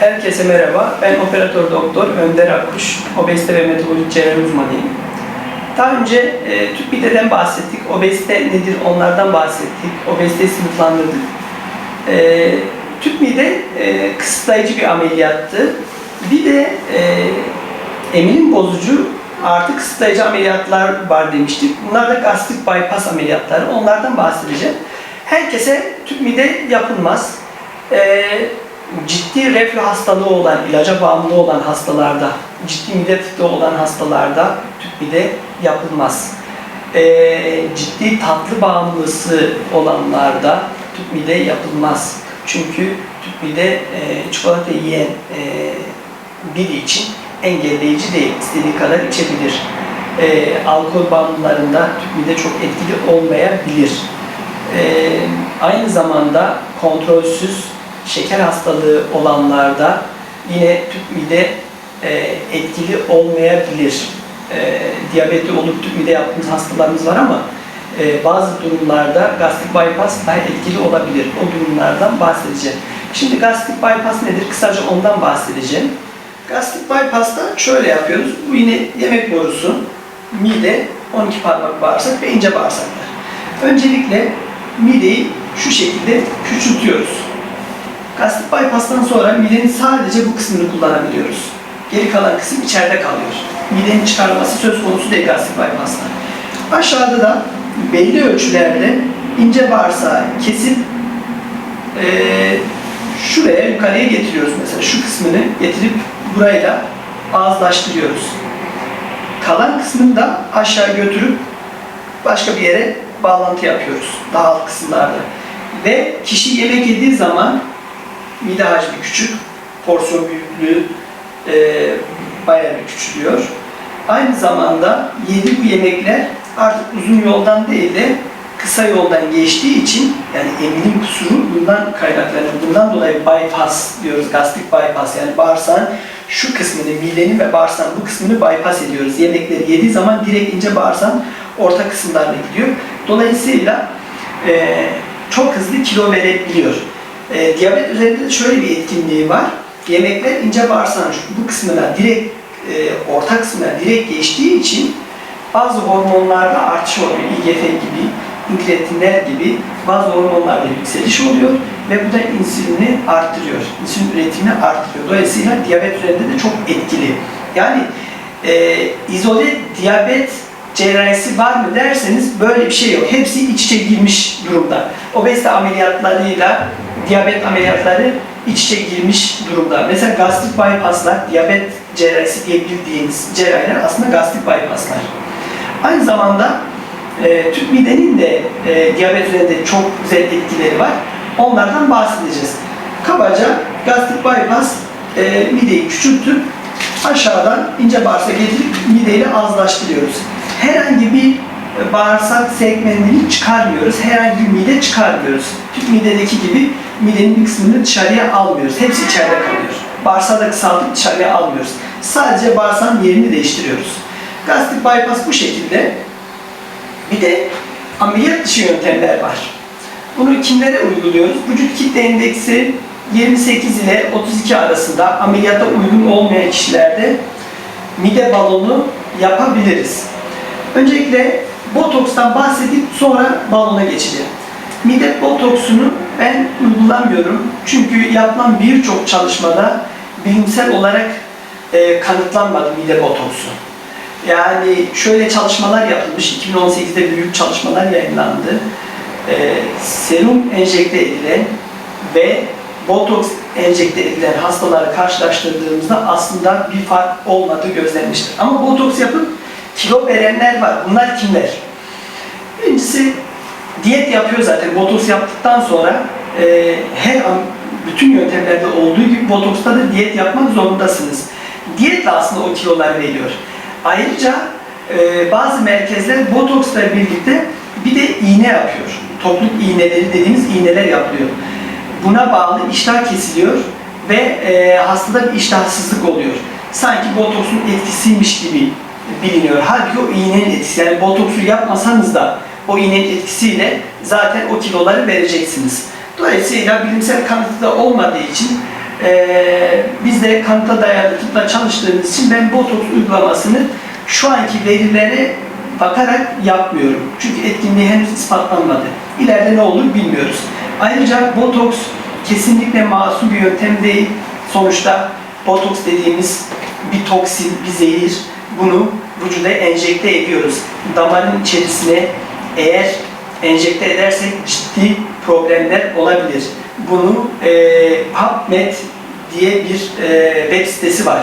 Herkese merhaba. Ben operatör doktor Önder Akkuş. Obezite ve metabolik cerrahi uzmanıyım. Daha önce e, tüp mideden bahsettik. Obezite nedir onlardan bahsettik. Obeziteyi sınıflandırdık. E, tüp mide e, kısıtlayıcı bir ameliyattı. Bir de e, emilim bozucu artı kısıtlayıcı ameliyatlar var demiştik. Bunlar da gastrik bypass ameliyatları. Onlardan bahsedeceğim. Herkese tüp mide yapılmaz. E, ciddi reflü hastalığı olan, ilaca bağımlı olan hastalarda, ciddi mide fıtığı olan hastalarda tüp mide yapılmaz. Ee, ciddi tatlı bağımlısı olanlarda tüp mide yapılmaz. Çünkü tüp mide e, çikolata yiyen e, biri için engelleyici değil, istediği kadar içebilir. E, alkol bağımlılarında tüp mide çok etkili olmayabilir. E, aynı zamanda kontrolsüz şeker hastalığı olanlarda yine tüp mide e, etkili olmayabilir. E, diyabetli olup tüp mide yaptığımız hastalarımız var ama e, bazı durumlarda gastrik bypass daha etkili olabilir. O durumlardan bahsedeceğim. Şimdi gastrik bypass nedir? Kısaca ondan bahsedeceğim. Gastrik bypass'ta şöyle yapıyoruz. Bu yine yemek borusu, mide, 12 parmak bağırsak ve ince bağırsaklar. Öncelikle mideyi şu şekilde küçültüyoruz. Gastrik bypass'tan sonra midenin sadece bu kısmını kullanabiliyoruz. Geri kalan kısım içeride kalıyor. Midenin çıkarılması söz konusu değil gastrik bypass'ta. Aşağıda da belli ölçülerde ince bağırsağı kesip eee, şuraya yukarıya getiriyoruz mesela. Şu kısmını getirip burayla ağızlaştırıyoruz. Kalan kısmını da aşağı götürüp başka bir yere bağlantı yapıyoruz. Daha alt kısımlarda. Ve kişi yemek yediği zaman mide hacmi küçük, porsiyon büyüklüğü e, bayağı bir küçülüyor. Aynı zamanda yedi bu yemekler artık uzun yoldan değil de kısa yoldan geçtiği için yani emilim kusuru bundan kaynaklanıyor. Bundan dolayı bypass diyoruz, gastrik bypass yani bağırsağın şu kısmını, midenin ve bağırsağın bu kısmını bypass ediyoruz. Yemekleri yediği zaman direkt ince bağırsağın orta kısımlarına gidiyor. Dolayısıyla e, çok hızlı kilo verebiliyor. E, diyabet üzerinde de şöyle bir etkinliği var. Yemekler ince bağırsağın bu kısmına direkt, e, orta kısmına direkt geçtiği için bazı hormonlarda artış oluyor. IGF gibi, inkretinler gibi bazı hormonlarda yükseliş oluyor ve bu da insülini arttırıyor. İnsülin üretimini arttırıyor. Dolayısıyla diyabet üzerinde de çok etkili. Yani e, izole diyabet cerrahisi var mı derseniz böyle bir şey yok. Hepsi iç içe girmiş durumda. Obezite ameliyatlarıyla diyabet ameliyatları iç içe girmiş durumda. Mesela gastrik bypasslar, diyabet cerrahisi diye bildiğiniz cerrahiler aslında gastrik bypasslar. Aynı zamanda e, tüp midenin de e, diyabet üzerinde çok güzel etkileri var. Onlardan bahsedeceğiz. Kabaca gastrik bypass e, mideyi küçültüp aşağıdan ince bağırsak getirip mideyle azlaştırıyoruz. Herhangi bir e, bağırsak segmentini çıkarmıyoruz. Herhangi bir mide çıkarmıyoruz. Tüp midedeki gibi midenin bir kısmını dışarıya almıyoruz. Hepsi içeride kalıyor. Bağırsağı da dışarıya almıyoruz. Sadece bağırsağın yerini değiştiriyoruz. Gastrik bypass bu şekilde. Bir de ameliyat dışı yöntemler var. Bunu kimlere uyguluyoruz? Vücut kitle endeksi 28 ile 32 arasında ameliyata uygun olmayan kişilerde mide balonu yapabiliriz. Öncelikle botokstan bahsedip sonra balona geçeceğim. Mide botoksunu ben uygulamıyorum. Çünkü yapılan birçok çalışmada bilimsel olarak e, kanıtlanmadı mide botoksu. Yani şöyle çalışmalar yapılmış, 2018'de büyük çalışmalar yayınlandı. Ee, serum enjekte edilen ve botoks enjekte edilen hastaları karşılaştırdığımızda aslında bir fark olmadığı gözlenmiştir. Ama botoks yapıp kilo verenler var. Bunlar kimler? Birincisi diyet yapıyor zaten. Botoks yaptıktan sonra e, her an bütün yöntemlerde olduğu gibi botoksta da diyet yapmak zorundasınız. Diyetle aslında o kilolar veriyor. Ayrıca e, bazı merkezler botoksla birlikte bir de iğne yapıyor. Topluk iğneleri dediğimiz iğneler yapılıyor. Buna bağlı iştah kesiliyor ve e, hastada bir iştahsızlık oluyor. Sanki botoksun etkisiymiş gibi biliniyor. Halbuki o iğnenin etkisi. Yani botoksu yapmasanız da o iğnenin etkisiyle zaten o kiloları vereceksiniz. Dolayısıyla bilimsel kanıtı da olmadığı için Ee, biz de kanıta dayalı tıpla çalıştığımız için ben botoks uygulamasını şu anki verilere bakarak yapmıyorum. Çünkü etkinliği henüz ispatlanmadı. İleride ne olur bilmiyoruz. Ayrıca botoks kesinlikle masum bir yöntem değil. Sonuçta botoks dediğimiz bir toksin, bir zehir. Bunu vücuda enjekte ediyoruz. Damarın içerisine eğer enjekte edersek ciddi problemler olabilir. Bunu e, PubMed diye bir e, web sitesi var.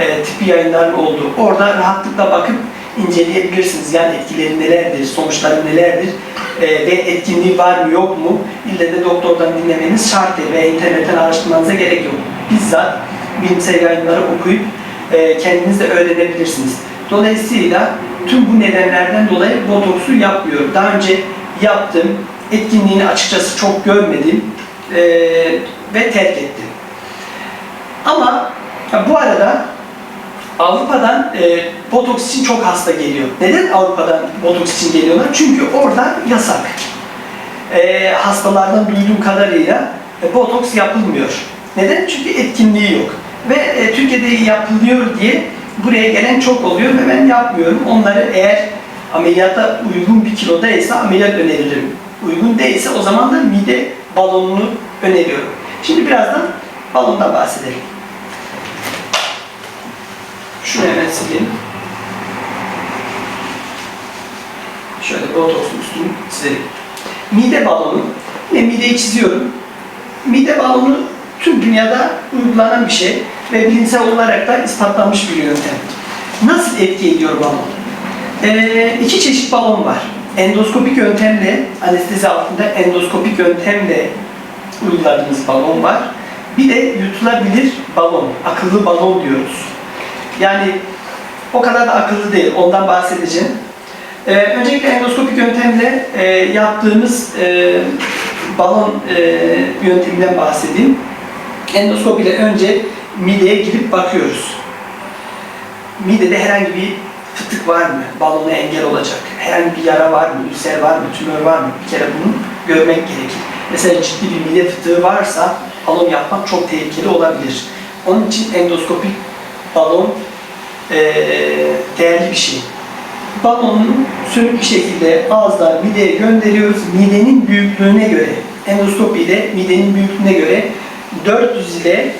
E, tıbbi yayınların olduğu. Orada rahatlıkla bakıp inceleyebilirsiniz. Yani etkileri nelerdir, sonuçları nelerdir e, ve etkinliği var mı yok mu? İlle de doktordan dinlemeniz şart değil ve internetten araştırmanıza gerek yok. Bizzat bilimsel yayınları okuyup e, öğrenebilirsiniz. Dolayısıyla tüm bu nedenlerden dolayı botoksu yapmıyorum. Daha önce yaptım, etkinliğini açıkçası çok görmedim e, ve terk ettim. Ama bu arada Avrupa'dan e, botoks için çok hasta geliyor. Neden Avrupa'dan botoks için geliyorlar? Çünkü orada yasak. E, hastalardan duyduğum kadarıyla e, botoks yapılmıyor. Neden? Çünkü etkinliği yok. Ve e, Türkiye'de yapılıyor diye buraya gelen çok oluyor ve ben yapmıyorum. Onları eğer ameliyata uygun bir kilodaysa ameliyat öneririm. Uygun değilse o zaman da mide balonunu öneriyorum. Şimdi birazdan balondan bahsedelim. Şunu hemen sileyim. Şöyle botoksun üstünü çizelim. Mide balonu. Yine mideyi çiziyorum. Mide balonu tüm dünyada uygulanan bir şey ve bilimsel olarak da ispatlanmış bir yöntem. Nasıl etki ediyor balon? Ee, iki çeşit balon var. Endoskopik yöntemle, anestezi altında endoskopik yöntemle uyguladığımız balon var. Bir de yutulabilir balon, akıllı balon diyoruz. Yani o kadar da akıllı değil, ondan bahsedeceğim. Ee, öncelikle endoskopik yöntemle e, yaptığımız e, balon e, yönteminden bahsedeyim. Endoskop ile önce mideye girip bakıyoruz. Midede herhangi bir fıtık var mı? Balona engel olacak. Herhangi bir yara var mı? Ülser var mı? Tümör var mı? Bir kere bunu görmek gerekir. Mesela ciddi bir mide fıtığı varsa balon yapmak çok tehlikeli olabilir. Onun için endoskopik balon eee, değerli bir şey. Balonu sönük bir şekilde ağızdan mideye gönderiyoruz. Midenin büyüklüğüne göre, endoskopi ile midenin büyüklüğüne göre 400 ile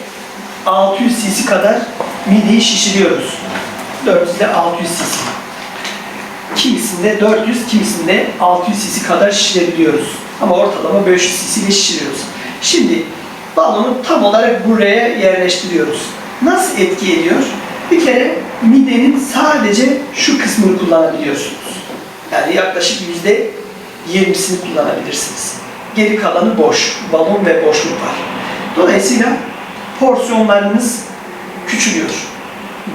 600 cc kadar mideyi şişiriyoruz. 400 ile 600 cc. Kimisinde 400, kimisinde 600 cc kadar şişirebiliyoruz. Ama ortalama 500 cc ile şişiriyoruz. Şimdi balonu tam olarak buraya yerleştiriyoruz. Nasıl etki ediyor? Bir kere midenin sadece şu kısmını kullanabiliyorsunuz. Yani yaklaşık yüzde 20'sini kullanabilirsiniz. Geri kalanı boş. Balon ve boşluk var. Dolayısıyla porsiyonlarınız küçülüyor.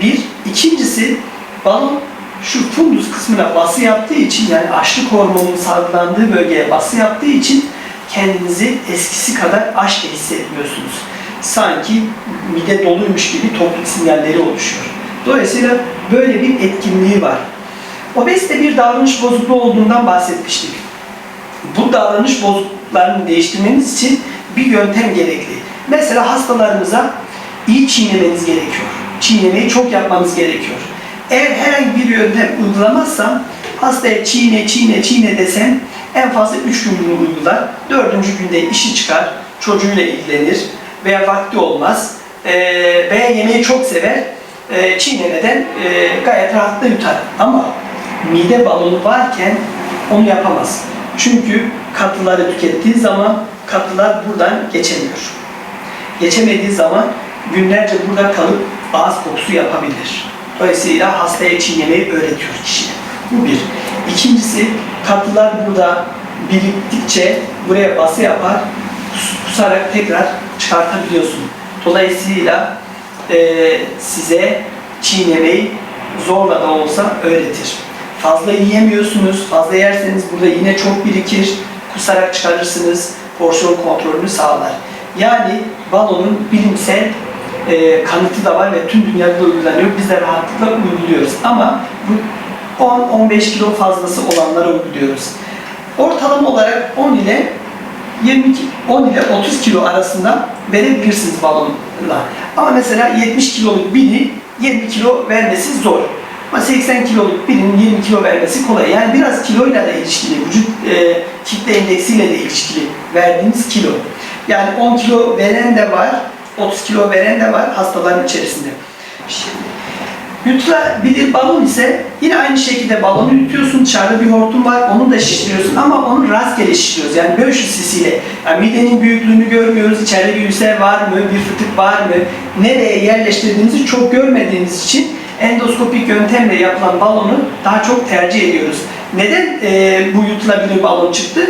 Bir. ikincisi balon şu fundus kısmına bası yaptığı için yani açlık hormonunun salgılandığı bölgeye bası yaptığı için kendinizi eskisi kadar aç da hissetmiyorsunuz. Sanki mide doluymuş gibi tokluk sinyalleri oluşuyor. Dolayısıyla böyle bir etkinliği var. Obezite bir davranış bozukluğu olduğundan bahsetmiştik. Bu davranış bozukluklarını değiştirmeniz için bir yöntem gerekli. Mesela hastalarımıza iyi çiğnemeniz gerekiyor. Çiğnemeyi çok yapmanız gerekiyor. Eğer herhangi bir yöntem uygulamazsam hastaya çiğne çiğne çiğne desem en fazla 3 gün bunu uygular. Dördüncü günde işi çıkar, çocuğuyla ilgilenir veya vakti olmaz ee, veya yemeği çok sever e, çiğnemeden e, gayet rahatla yutar. Ama mide balonu varken onu yapamaz. Çünkü katıları tükettiği zaman katılar buradan geçemiyor. Geçemediği zaman günlerce burada kalıp ağız kokusu yapabilir. Dolayısıyla hastaya çiğnemeyi öğretiyor kişiye. Bu bir. İkincisi katılar burada biriktikçe buraya bası yapar, kus- kusarak tekrar çıkartabiliyorsun. Dolayısıyla e, size çiğnemeyi zorla da olsa öğretir. Fazla yiyemiyorsunuz, fazla yerseniz burada yine çok birikir, kusarak çıkarırsınız, porsiyon kontrolünü sağlar. Yani balonun bilimsel e, kanıtı da var ve tüm dünyada uygulanıyor. Biz de rahatlıkla uyguluyoruz. Ama bu 10-15 kilo fazlası olanlara uyguluyoruz. Ortalama olarak 10 ile 22, 10 ile 30 kilo arasında verebilirsiniz balonla. Ama mesela 70 kiloluk biri 20 kilo vermesi zor. Ama 80 kiloluk birinin 20 kilo vermesi kolay. Yani biraz kiloyla da ilişkili, vücut e, kitle indeksiyle de ilişkili verdiğiniz kilo. Yani 10 kilo veren de var, 30 kilo veren de var hastaların içerisinde. Şimdi, Yutulabilir balon ise yine aynı şekilde balonu yutuyorsun, dışarıda bir hortum var, onu da şişiriyorsun ama onu rastgele şişiriyoruz. Yani 500 cc ile. Yani midenin büyüklüğünü görmüyoruz, içeride bir ülser var mı, bir fıtık var mı, nereye yerleştirdiğimizi çok görmediğimiz için endoskopik yöntemle yapılan balonu daha çok tercih ediyoruz. Neden e, bu yutulabilir balon çıktı?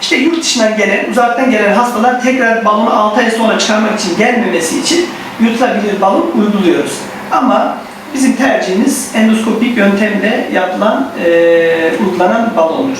İşte yurt dışından gelen, uzaktan gelen hastalar tekrar balonu 6 ay sonra çıkarmak için gelmemesi için yutulabilir balon uyguluyoruz. Ama bizim tercihimiz endoskopik yöntemle yapılan, e, uygulanan balondur.